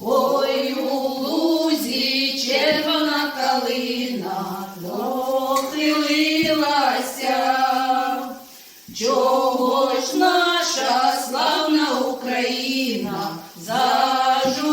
Ой, у лузі червона калина похилилася. Чого ж наша славна Україна зажурилася?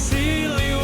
auxílio.